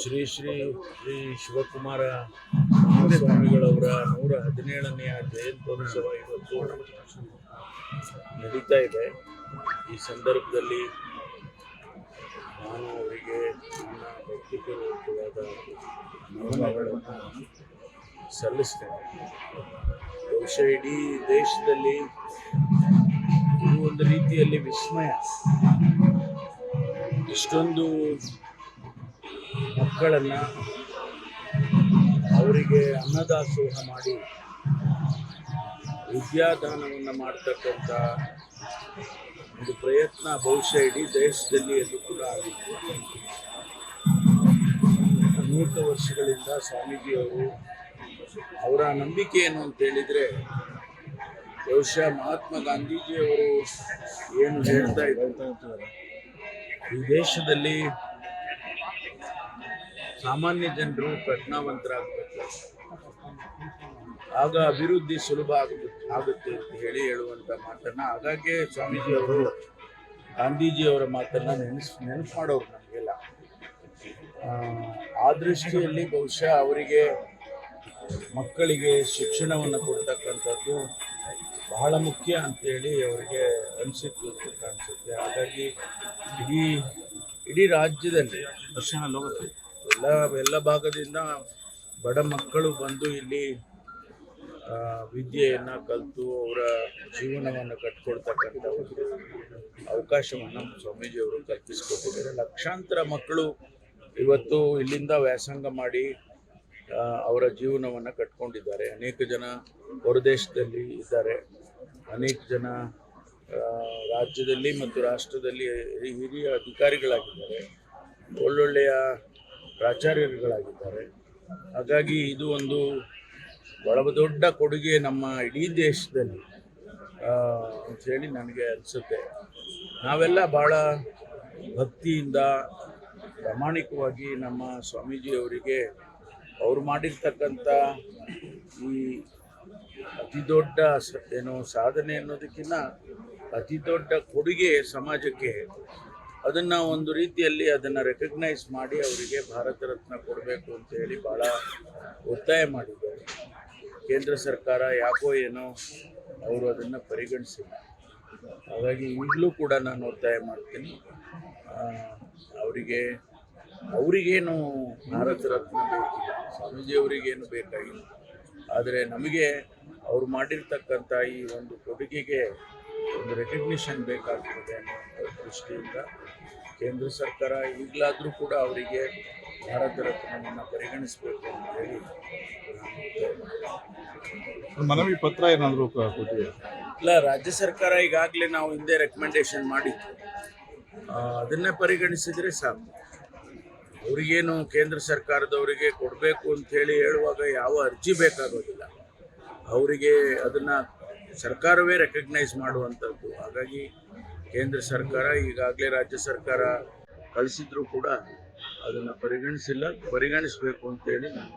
ಶ್ರೀ ಶ್ರೀ ಶ್ರೀ ಶಿವಕುಮಾರ ಸ್ವಾಮಿಗಳವರ ನೂರ ಹದಿನೇಳನೆಯ ಜಯಂತ್ಯೋತ್ಸವ ಇವತ್ತು ನಡೀತಾ ಇದೆ. ಈ ಸಂದರ್ಭದಲ್ಲಿ ನಾನು ಅವರಿಗೆ ನನ್ನ ಭಕ್ತಿಪೂರ್ವಕವಾದ ನಮನಗಳನ್ನು ಸಲ್ಲಿಸ್ತೇನೆ. ಬಹುಶಃ ಇಡೀ ದೇಶದಲ್ಲಿ ಒಂದು ರೀತಿಯಲ್ಲಿ ವಿಸ್ಮಯ. ಇಷ್ಟೊಂದು ಮಕ್ಕಳನ್ನು ಅವರಿಗೆ ಅನ್ನದಾಸೋಹ ಮಾಡಿ, ವಿದ್ಯಾದಾನವನ್ನು ಮಾಡ್ತಕ್ಕಂಥ ಒಂದು ಪ್ರಯತ್ನ ಬಹುಶಃ ಇಡೀ ದೇಶದಲ್ಲಿ ಅದು ಕೂಡ ಆಗಿತ್ತು. ಅನೇಕ ವರ್ಷಗಳಿಂದ ಸ್ವಾಮೀಜಿಯವರು ಅವರ ನಂಬಿಕೆ ಏನು ಅಂತ ಹೇಳಿದರೆ, ಬಹುಶಃ ಮಹಾತ್ಮ ಗಾಂಧೀಜಿಯವರು ಏನು ಹೇಳ್ತಾ ಇದ್ದಾರೆ ಈ ದೇಶದಲ್ಲಿ ಸಾಮಾನ್ಯ ಜನರು ಪ್ರಜ್ಞಾವಂತರಾಗಬೇಕು. ಆಗ ಅಭಿವೃದ್ಧಿ ಸುಲಭ ಆಗುತ್ತೆ ಆಗುತ್ತೆ ಅಂತ ಹೇಳಿ ಹೇಳುವಂಥ ಮಾತನ್ನ ಹಾಗಾಗಿ ಸ್ವಾಮೀಜಿಯವರು ಗಾಂಧೀಜಿಯವರ ಮಾತನ್ನ ನೆನೆಸ್ ನೆನಪು ಮಾಡೋರು ನಮಗೆಲ್ಲ. ಆ, ಆ ದೃಷ್ಟಿಯಲ್ಲಿ ಬಹುಶಃ ಅವರಿಗೆ ಮಕ್ಕಳಿಗೆ ಶಿಕ್ಷಣವನ್ನು ಕೊಡ್ತಕ್ಕಂಥದ್ದು ಬಹಳ ಮುಖ್ಯ ಅಂತೇಳಿ ಅವರಿಗೆ ಅನಿಸಿತ್ತು ಅಂತ ಕಾಣಿಸುತ್ತೆ. ಹಾಗಾಗಿ ಇಡೀ ಇಡೀ ರಾಜ್ಯದಲ್ಲಿ ದರ್ಶನ ಲೋಕದಲ್ಲಿ ಎಲ್ಲ ಎಲ್ಲ ಭಾಗದಿಂದ ಬಡ ಮಕ್ಕಳು ಬಂದು ಇಲ್ಲಿ ವಿದ್ಯೆಯನ್ನು ಕಲಿತು ಅವರ ಜೀವನವನ್ನು ಕಟ್ಕೊಳ್ತಕ್ಕಂಥ ಒಂದು ಅವಕಾಶವನ್ನು ಸ್ವಾಮೀಜಿಯವರು ಕಲ್ಪಿಸಿಕೊಟ್ಟಿದ್ದಾರೆ. ಲಕ್ಷಾಂತರ ಮಕ್ಕಳು ಇವತ್ತು ಇಲ್ಲಿಂದ ವ್ಯಾಸಂಗ ಮಾಡಿ ಅವರ ಜೀವನವನ್ನು ಕಟ್ಕೊಂಡಿದ್ದಾರೆ. ಅನೇಕ ಜನ ಹೊರದೇಶದಲ್ಲಿ ಇದ್ದಾರೆ. ಅನೇಕ ಜನ ರಾಜ್ಯದಲ್ಲಿ ಮತ್ತು ರಾಷ್ಟ್ರದಲ್ಲಿ ಹಿರಿಯ ಅಧಿಕಾರಿಗಳಾಗಿದ್ದಾರೆ. ಒಳ್ಳೊಳ್ಳೆಯ ಪ್ರಾಚಾರ್ಯರುಗಳಾಗಿದ್ದಾರೆ. ಹಾಗಾಗಿ ಇದು ಒಂದು ಬಹಳ ದೊಡ್ಡ ಕೊಡುಗೆ ನಮ್ಮ ಇಡೀ ದೇಶದಲ್ಲಿ ಅಂಥೇಳಿ ನನಗೆ ಅನಿಸುತ್ತೆ. ನಾವೆಲ್ಲ ಭಾಳ ಭಕ್ತಿಯಿಂದ ಪ್ರಾಮಾಣಿಕವಾಗಿ ನಮ್ಮ ಸ್ವಾಮೀಜಿಯವರಿಗೆ ಅವರು ಮಾಡಿರ್ತಕ್ಕಂಥ ಈ ಅತಿ ದೊಡ್ಡ ಏನು ಸಾಧನೆ ಅನ್ನೋದಕ್ಕಿಂತ ಅತಿ ದೊಡ್ಡ ಕೊಡುಗೆ ಸಮಾಜಕ್ಕೆ ಅದನ್ನು ಒಂದು ರೀತಿಯಲ್ಲಿ ಅದನ್ನು ರೆಕಗ್ನೈಸ್ ಮಾಡಿ ಅವರಿಗೆ ಭಾರತ ರತ್ನ ಕೊಡಬೇಕು ಅಂತ ಹೇಳಿ ಭಾಳ ಒತ್ತಾಯ ಮಾಡಿದ್ದಾರೆ. ಕೇಂದ್ರ ಸರ್ಕಾರ ಯಾಕೋ ಏನೋ ಅವರು ಅದನ್ನು ಪರಿಗಣಿಸಿಲ್ಲ. ಹಾಗಾಗಿ ಈಗಲೂ ಕೂಡ ನಾನು ಒತ್ತಾಯ ಮಾಡ್ತೀನಿ. ಅವರಿಗೆ, ಅವರಿಗೇನು ಭಾರತ ರತ್ನ ಬೇಕಿಲ್ಲ ಸ್ವಾಮೀಜಿಯವರಿಗೇನು ಬೇಕಾಗಿಲ್ಲ. ಆದರೆ ನಮಗೆ ಅವರು ಮಾಡಿರ್ತಕ್ಕಂಥ ಈ ಒಂದು ಕೊಡುಗೆಗೆ ಒಂದು ರೆಕಗ್ನಿಷನ್ ಬೇಕಾಗ್ತದೆ ಅನ್ನೋ ದೃಷ್ಟಿಯಿಂದ ಕೇಂದ್ರ ಸರ್ಕಾರ ಈಗಲಾದರೂ ಕೂಡ ಅವರಿಗೆ ಭಾರತ ರತ್ನವನ್ನು ಪರಿಗಣಿಸಬೇಕು ಅಂತ ಹೇಳಿ ಮನವಿ ಪತ್ರ ಏನಾದರೂ ಕೊಟ್ಟಿದೆ ಇಲ್ಲ ರಾಜ್ಯ ಸರ್ಕಾರ ಈಗಾಗಲೇ ನಾವು ಹಿಂದೆ ರೆಕಮೆಂಡೇಶನ್ ಮಾಡಿತ್ತು. ಅದನ್ನೇ ಪರಿಗಣಿಸಿದರೆ ಸಾಕು. ಅವರಿಗೇನು ಕೇಂದ್ರ ಸರ್ಕಾರದವರಿಗೆ ಕೊಡಬೇಕು ಅಂತ ಹೇಳಿ ಹೇಳುವಾಗ ಯಾವ ಅರ್ಜಿ ಬೇಕಾಗೋದಿಲ್ಲ. ಅವರಿಗೆ ಅದನ್ನು ಸರ್ಕಾರವೇ ರೆಕಗ್ನೈಸ್ ಮಾಡುವಂಥದ್ದು. ಹಾಗಾಗಿ ಕೇಂದ್ರ ಸರ್ಕಾರ, ಈಗಾಗಲೇ ರಾಜ್ಯ ಸರ್ಕಾರ ಕಳಿಸಿದ್ರು ಕೂಡ ಅದನ್ನು ಪರಿಗಣಿಸಿಲ್ಲ. ಪರಿಗಣಿಸಬೇಕು ಅಂತೇಳಿ ನಾನು